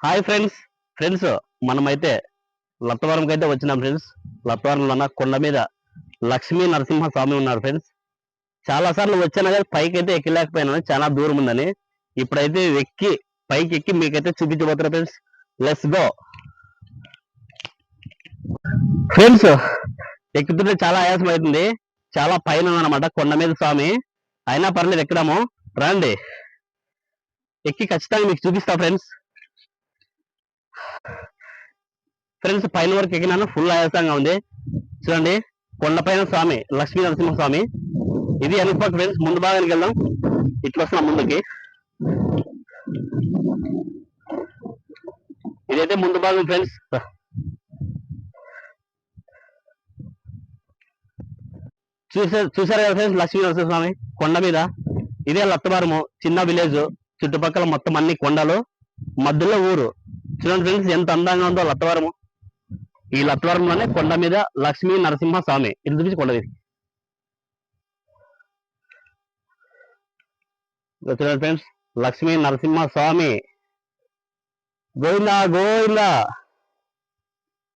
Hi friends friends మనమైతే లత్తవరంకి అయితే వచ్చినాం ఫ్రెండ్స్ లత్తవరంలో ఉన్న కొండ మీద లక్ష్మీ నరసింహ స్వామి ఉన్నారు ఫ్రెండ్స్ చాలా సార్లు వచ్చాను కానీ పైకి అయితే ఎక్కలేకపోయినాను చాలా దూరం ఉందని. ఇప్పుడైతే ఎక్కి పైకి ఎక్కి మీకైతే చూపించబోతున్నా ఫ్రెండ్స్ లెస్ గో ఫ్రెండ్స్ ఎక్కుతుంటే చాలా ఆయాసం అవుతుంది. చాలా పైన అనమాట కొండ మీద స్వామి. అయినా పర్లేదు ఎక్కడము? రండి. ఎక్కి ఖచ్చితంగా మీకు చూపిస్తా ఫ్రెండ్స్ ఫ్రెండ్స్ పైన వరకు ఎక్కినాను ఫుల్ ఆయాసంగా ఉంది. చూడండి కొండపైన స్వామి లక్ష్మీ నరసింహ స్వామి. ఇది అనుకోక ఫ్రెండ్స్ ముందు భాగానికి వెళ్దాం. ఇట్లా వస్తున్నాం ముందుకి. ఇదైతే ముందు భాగం ఫ్రెండ్స్ చూసారు చూసారు కదా ఫ్రెండ్స్ లక్ష్మీ నరసింహ స్వామి? కొండ మీద. ఇదే లత్తవరము చిన్న విలేజ్ చుట్టుపక్కల మొత్తం అన్ని కొండలు. మధ్యలో ఊరు. చూడండి ఫ్రెండ్స్ ఎంత అందంగా ఉందో లత్తవరము. ఈ లత్వరంలోనే కొండ మీద లక్ష్మీ నరసింహ స్వామి. ఇది చూపించి కొండ ఇది చూడండి ఫ్రెండ్స్ లక్ష్మీ నరసింహ స్వామి. గోవిందా గోవిందా.